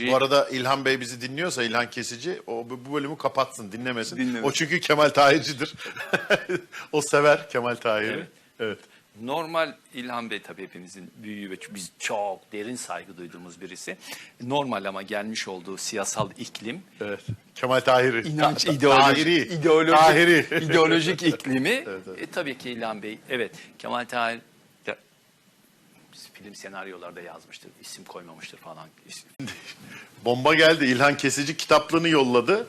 Bu arada İlhan Bey bizi dinliyorsa İlhan Kesici o bu bölümü kapatsın, dinlemesin. Dinlemesin. O çünkü Kemal Tahircidir. o sever Kemal Tahir'i. Evet. evet. Normal İlhan Bey tabii hepimizin büyüğü ve biz çok derin saygı duyduğumuz birisi. Normal ama gelmiş olduğu siyasal iklim, Evet. Kemal Tahir'i. inanç, Ta- ideoloji, Tahiri. ideolojik, Tahiri. ideolojik iklimi. evet. E, tabii ki İlhan Bey, evet Kemal Tahir film senaryolarda yazmıştır, isim koymamıştır falan. İsim- Bomba geldi. İlhan Kesici kitaplığını yolladı.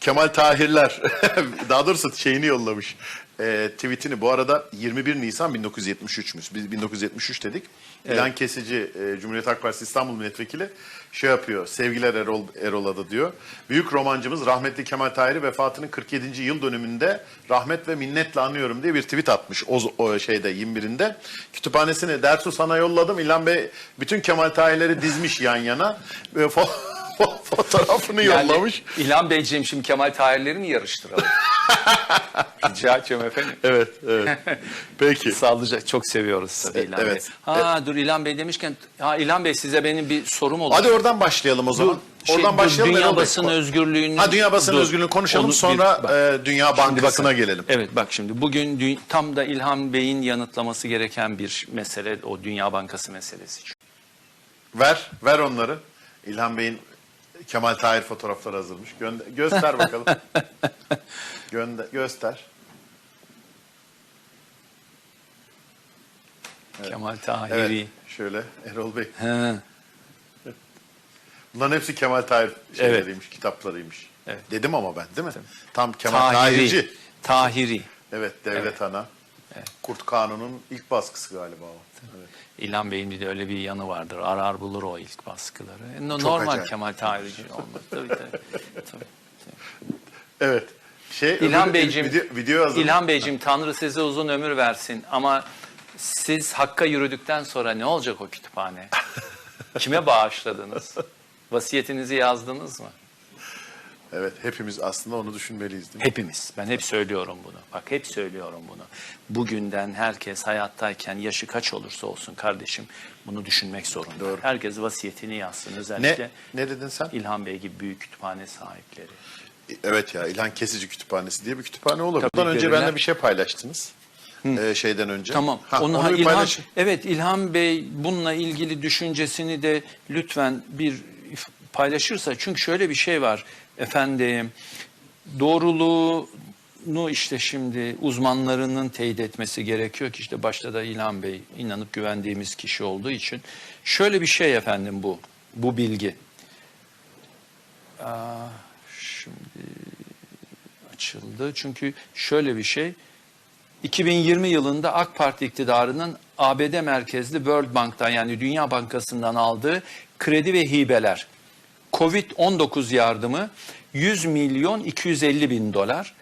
Kemal Tahirler. Daha doğrusu şeyini yollamış. Ee, tweetini. Bu arada 21 Nisan 1973'müş. Biz 1973 dedik. İlhan Kesici, e, Cumhuriyet Halk Partisi İstanbul Milletvekili şey yapıyor. Sevgiler Erol, Erol'a da diyor. Büyük romancımız rahmetli Kemal Tahir'i vefatının 47. yıl dönümünde rahmet ve minnetle anıyorum diye bir tweet atmış o, o şeyde 21'inde. Kütüphanesini Dersu sana yolladım. İlhan Bey bütün Kemal Tahir'leri dizmiş yan yana. Ve fo- fo- fotoğrafını yollamış. Yani İlhan Beyciğim şimdi Kemal Tahirleri mi yarıştıralım? Rica ediyorum efendim. Evet, evet. Peki. Sağlıcak çok seviyoruz tabii E, İlhan evet. Bey. Ha dur İlhan Bey demişken ha İlhan Bey size benim bir sorum oldu. Hadi oradan başlayalım o zaman. Şey, oradan bu başlayalım. Dünya Bey. basın özgürlüğünü. Ha dünya basın Dur. özgürlüğünü konuşalım Onu bir- sonra bak. e, Dünya Bankası'na gelelim. Evet bak şimdi bugün dü- tam da İlhan Bey'in yanıtlaması gereken bir mesele o Dünya Bankası meselesi. Ver, ver onları. İlhan Bey'in Kemal Tahir fotoğrafları hazırmış. Gönder, göster bakalım. Gönder, göster. Kemal Tahiri. Evet, şöyle Erol Bey. He. Bunların hepsi Kemal Tahir şeyleriymiş, kitaplarıymış. Evet. Dedim ama ben değil mi? Tam Kemal Tahiri. Tahirci. Tahiri. Evet, Devlet Ana. Kurt Kanun'un ilk baskısı galiba o. Evet. İlhan Bey'in bir de öyle bir yanı vardır. Arar bulur o ilk baskıları. E, no- Çok Normal acayip. Kemal Tahirci olmak. Tabii, tabii. tabii. Evet. Şey, İlhan Beyciğim, Video, video hazır. İlhan Beyciğim Tanrı size uzun ömür versin ama siz Hakk'a yürüdükten sonra ne olacak o kütüphane? Kime bağışladınız? Vasiyetinizi yazdınız mı? Evet, hepimiz aslında onu düşünmeliyiz değil mi? Hepimiz. Ben hep söylüyorum bunu. Bak hep söylüyorum bunu. Bugünden herkes hayattayken yaşı kaç olursa olsun kardeşim bunu düşünmek zorunda. Doğru. Herkes vasiyetini yazsın. Ne, Özellikle ne dedin sen? İlhan Bey gibi büyük kütüphane sahipleri. Evet ya İlhan Kesici Kütüphanesi diye bir kütüphane olur. Tabii, Bundan önce benimle bir şey paylaştınız. Ee, şeyden önce. Tamam. Ha, onu, onu, İlhan, paylaşın. evet İlhan Bey bununla ilgili düşüncesini de lütfen bir paylaşırsa. Çünkü şöyle bir şey var efendim. Doğruluğunu işte şimdi uzmanlarının teyit etmesi gerekiyor ki işte başta da İlhan Bey inanıp güvendiğimiz kişi olduğu için. Şöyle bir şey efendim bu. Bu bilgi. Aa, şimdi açıldı. Çünkü şöyle bir şey. 2020 yılında AK Parti iktidarının ABD merkezli World Bank'tan yani Dünya Bankası'ndan aldığı kredi ve hibeler. Covid-19 yardımı 100 milyon 250 bin dolar.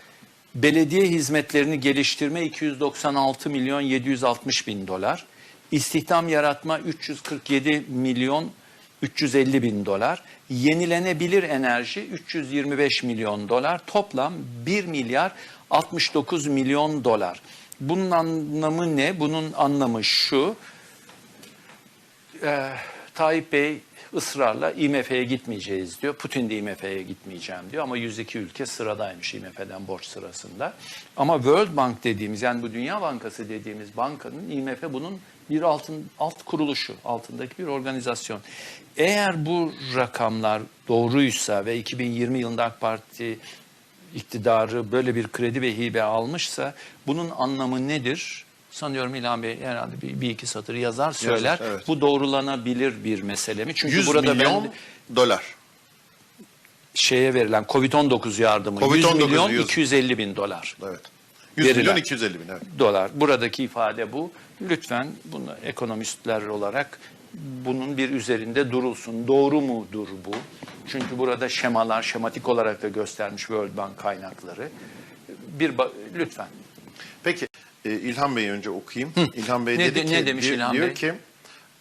Belediye hizmetlerini geliştirme 296 milyon 760 bin dolar. İstihdam yaratma 347 milyon 350 bin dolar. Yenilenebilir enerji 325 milyon dolar. Toplam 1 milyar 69 milyon dolar. Bunun anlamı ne? Bunun anlamı şu. Ee, Tayyip Bey ısrarla IMF'ye gitmeyeceğiz diyor. Putin de IMF'ye gitmeyeceğim diyor ama 102 ülke sıradaymış IMF'den borç sırasında. Ama World Bank dediğimiz yani bu Dünya Bankası dediğimiz bankanın IMF bunun bir altın alt kuruluşu, altındaki bir organizasyon. Eğer bu rakamlar doğruysa ve 2020 yılında AK Parti iktidarı böyle bir kredi ve hibe almışsa bunun anlamı nedir? Sanıyorum İlhan Bey herhalde bir, bir iki satır yazar söyler. evet. Bu doğrulanabilir bir mesele mi? Çünkü 100 burada milyon ben dolar. şeye verilen Covid-19 yardımı 100 Covid-19 milyon yüz. 250 bin dolar. Evet. 100 Verilen. milyon 250 bin evet. dolar. Buradaki ifade bu. Lütfen bunu ekonomistler olarak bunun bir üzerinde durulsun. Doğru mudur bu? Çünkü burada şemalar, şematik olarak da göstermiş World Bank kaynakları. Bir lütfen. Peki e, İlhan Bey'i önce okuyayım. İlhan Bey Ne dedi de- ki ne demiş diyor, İlhan diyor Bey? ki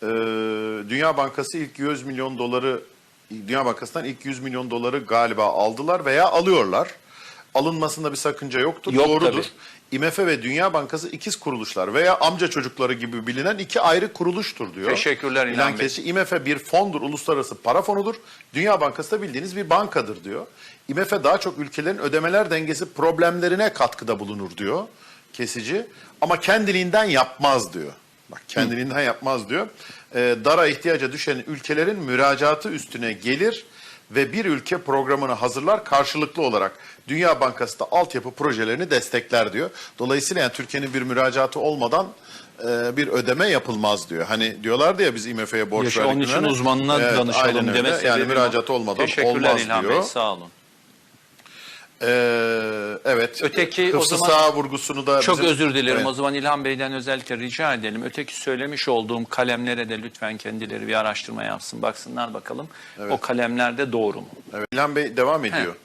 e, Dünya Bankası ilk 100 milyon doları Dünya Bankası'ndan ilk 100 milyon doları galiba aldılar veya alıyorlar. Alınmasında bir sakınca yoktur. Yok Doğrudur. tabii. IMF ve Dünya Bankası ikiz kuruluşlar veya amca çocukları gibi bilinen iki ayrı kuruluştur diyor. Teşekkürler İlhan İlhan Bey. IMF bir fondur, uluslararası para fonudur. Dünya Bankası da bildiğiniz bir bankadır diyor. IMF daha çok ülkelerin ödemeler dengesi problemlerine katkıda bulunur diyor kesici. Ama kendiliğinden yapmaz diyor. Bak kendiliğinden yapmaz diyor. Ee, dara ihtiyaca düşen ülkelerin müracaatı üstüne gelir ve bir ülke programını hazırlar karşılıklı olarak Dünya Bankası da altyapı projelerini destekler diyor. Dolayısıyla yani Türkiye'nin bir müracaatı olmadan e, bir ödeme yapılmaz diyor. Hani diyorlardı ya biz IMF'ye borç Yaşa, verdik. onun için ne. uzmanına Evet, danışalım aynen öyle. deme Yani sebebim o. müracaat olmadan Teşekkürler olmaz İlhan diyor. Bey sağ olun. Ee, evet. Öteki o Hıfzı zaman- sağ vurgusunu da Çok bizim- özür dilerim. Evet. O zaman İlhan Bey'den özellikle rica edelim. Öteki söylemiş olduğum kalemlere de lütfen kendileri bir araştırma yapsın. Baksınlar bakalım o kalemlerde doğru mu? Evet, İlhan Bey devam ediyor.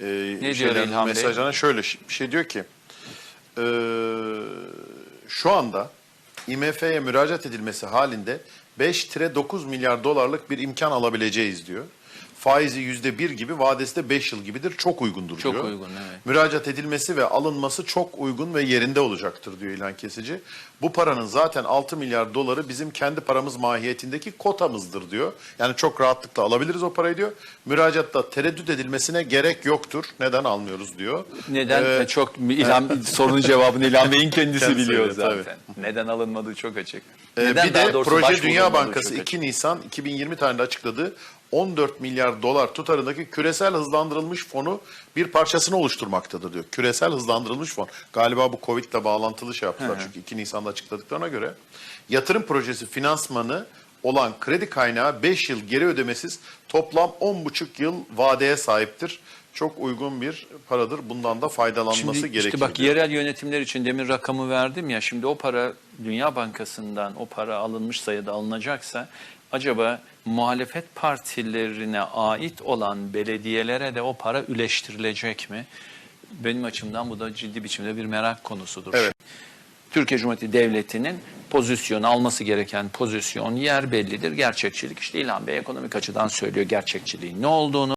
Ee, diyor şeylerin, İlhan Bey? mesajlarına şöyle ş- bir şey diyor ki ee, şu anda IMF'ye müracaat edilmesi halinde 5-9 milyar dolarlık bir imkan alabileceğiz diyor. Faizi yüzde bir gibi, vadesi de 5 yıl gibidir. Çok uygundur Çok diyor. uygun, evet. Müracaat edilmesi ve alınması çok uygun ve yerinde olacaktır diyor İlhan Kesici. Bu paranın zaten 6 milyar doları bizim kendi paramız mahiyetindeki kotamızdır diyor. Yani çok rahatlıkla alabiliriz o parayı diyor. Müracaatta tereddüt edilmesine gerek yoktur. Neden almıyoruz diyor. Neden? Ee, çok İlhan sorunun cevabını İlhan Bey'in kendisi, Kendisi biliyor zaten. Neden alınmadığı çok açık. Ee, Neden bir de Proje Dünya Bankası çok açık. 2 Nisan 2020 tarihinde açıkladığı 14 milyar dolar tutarındaki küresel hızlandırılmış fonu bir parçasını oluşturmaktadır diyor. Küresel hızlandırılmış fon. Galiba bu Covid ile bağlantılı şey yaptılar çünkü 2 Nisan'da açıkladıklarına göre. Yatırım projesi finansmanı olan kredi kaynağı 5 yıl geri ödemesiz toplam 10,5 yıl vadeye sahiptir. Çok uygun bir paradır. Bundan da faydalanması Şimdi gerekir. işte bak diyor. yerel yönetimler için demin rakamı verdim ya şimdi o para Dünya Bankası'ndan o para alınmış sayıda alınacaksa acaba muhalefet partilerine ait olan belediyelere de o para üleştirilecek mi? Benim açımdan bu da ciddi biçimde bir merak konusudur. Evet. Türkiye Cumhuriyeti Devleti'nin pozisyon alması gereken pozisyon yer bellidir. Gerçekçilik işte İlhan Bey ekonomik açıdan söylüyor gerçekçiliğin ne olduğunu.